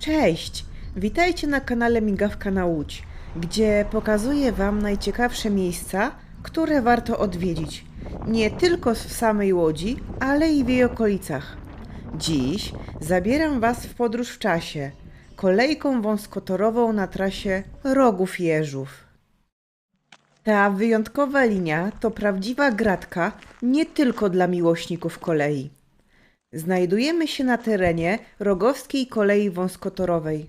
Cześć! Witajcie na kanale Migawka na Łódź, gdzie pokazuję Wam najciekawsze miejsca, które warto odwiedzić. Nie tylko w samej Łodzi, ale i w jej okolicach. Dziś zabieram Was w podróż w czasie, kolejką wąskotorową na trasie Rogów Jeżów. Ta wyjątkowa linia to prawdziwa gratka nie tylko dla miłośników kolei. Znajdujemy się na terenie Rogowskiej Kolei Wąskotorowej.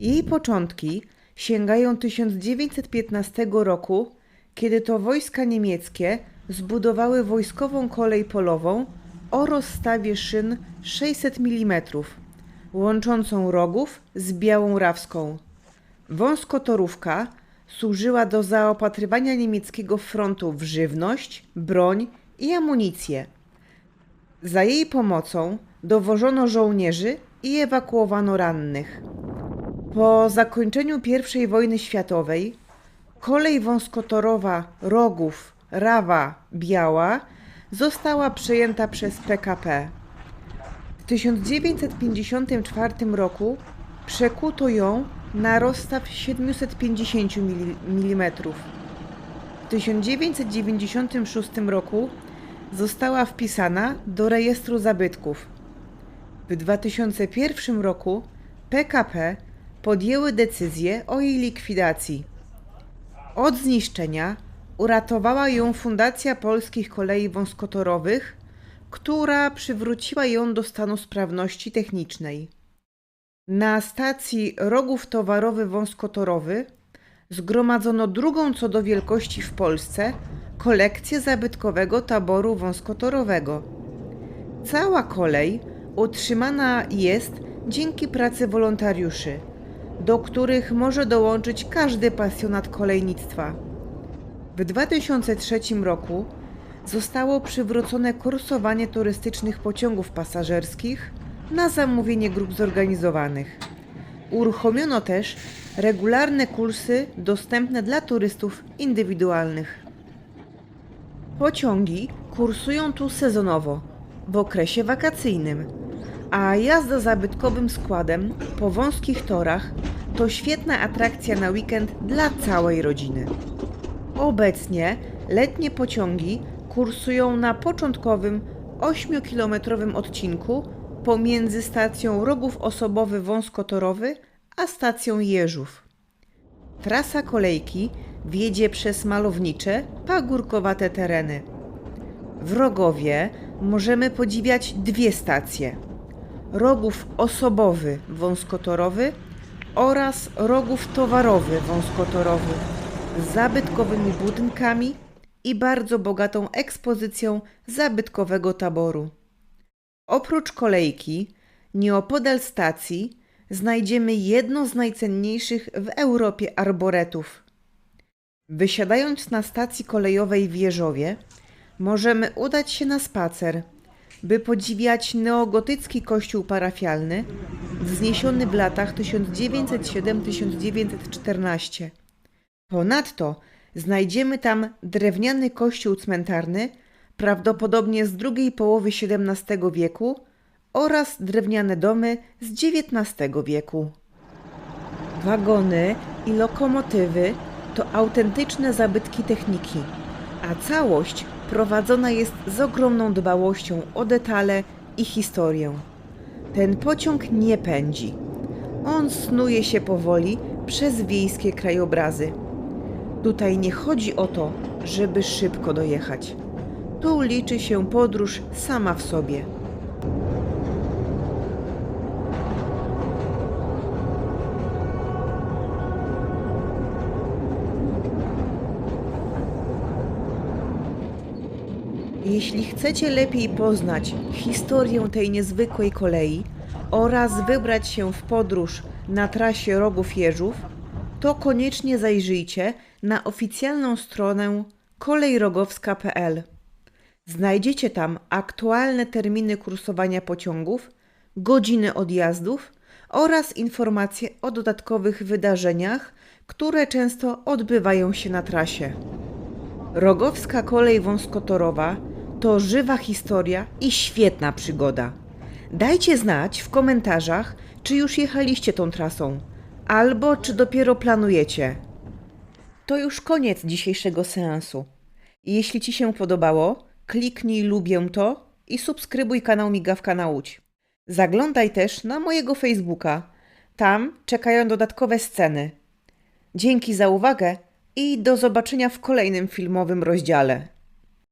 Jej początki sięgają 1915 roku, kiedy to wojska niemieckie zbudowały wojskową kolej polową o rozstawie szyn 600 mm, łączącą Rogów z Białą Rawską. Wąskotorówka służyła do zaopatrywania niemieckiego frontu w żywność, broń i amunicję. Za jej pomocą dowożono żołnierzy i ewakuowano rannych. Po zakończeniu I wojny światowej kolej wąskotorowa Rogów, Rawa, Biała została przejęta przez PKP. W 1954 roku przekuto ją na rozstaw 750 mm. W 1996 roku została wpisana do rejestru zabytków. W 2001 roku PKP podjęły decyzję o jej likwidacji. Od zniszczenia uratowała ją Fundacja Polskich Kolei Wąskotorowych, która przywróciła ją do stanu sprawności technicznej. Na stacji Rogów Towarowy Wąskotorowy zgromadzono drugą co do wielkości w Polsce kolekcję zabytkowego taboru wąskotorowego. Cała kolej utrzymana jest dzięki pracy wolontariuszy, do których może dołączyć każdy pasjonat kolejnictwa. W 2003 roku zostało przywrócone kursowanie turystycznych pociągów pasażerskich na zamówienie grup zorganizowanych. Uruchomiono też regularne kursy dostępne dla turystów indywidualnych. Pociągi kursują tu sezonowo, w okresie wakacyjnym, a jazda zabytkowym składem po wąskich torach to świetna atrakcja na weekend dla całej rodziny. Obecnie letnie pociągi kursują na początkowym 8-kilometrowym odcinku pomiędzy stacją Rogów Osobowy Wąskotorowy a stacją Jeżów. Trasa kolejki wiedzie przez malownicze, pagórkowate tereny. W Rogowie możemy podziwiać dwie stacje: Rogów Osobowy Wąskotorowy oraz Rogów Towarowy Wąskotorowy z zabytkowymi budynkami i bardzo bogatą ekspozycją zabytkowego taboru. Oprócz kolejki, nieopodal stacji znajdziemy jedno z najcenniejszych w Europie arboretów. Wysiadając na stacji kolejowej w Jeżowie, możemy udać się na spacer, by podziwiać neogotycki kościół parafialny, wzniesiony w latach 1907-1914. Ponadto znajdziemy tam drewniany kościół cmentarny, prawdopodobnie z drugiej połowy XVII wieku, oraz drewniane domy z XIX wieku. Wagony i lokomotywy to autentyczne zabytki techniki, a całość prowadzona jest z ogromną dbałością o detale i historię. Ten pociąg nie pędzi. On snuje się powoli przez wiejskie krajobrazy. Tutaj nie chodzi o to, żeby szybko dojechać. Tu liczy się podróż sama w sobie. Jeśli chcecie lepiej poznać historię tej niezwykłej kolei oraz wybrać się w podróż na trasie Rogów Jeżów, to koniecznie zajrzyjcie na oficjalną stronę kolejrogowska.pl. Znajdziecie tam aktualne terminy kursowania pociągów, godziny odjazdów oraz informacje o dodatkowych wydarzeniach, które często odbywają się na trasie. Rogowska kolej wąskotorowa to żywa historia i świetna przygoda. Dajcie znać w komentarzach, czy już jechaliście tą trasą, albo czy dopiero planujecie. To już koniec dzisiejszego seansu. Jeśli Ci się podobało, kliknij lubię to i subskrybuj kanał Migawka na Łódź. Zaglądaj też na mojego Facebooka. Tam czekają dodatkowe sceny. Dzięki za uwagę i do zobaczenia w kolejnym filmowym rozdziale.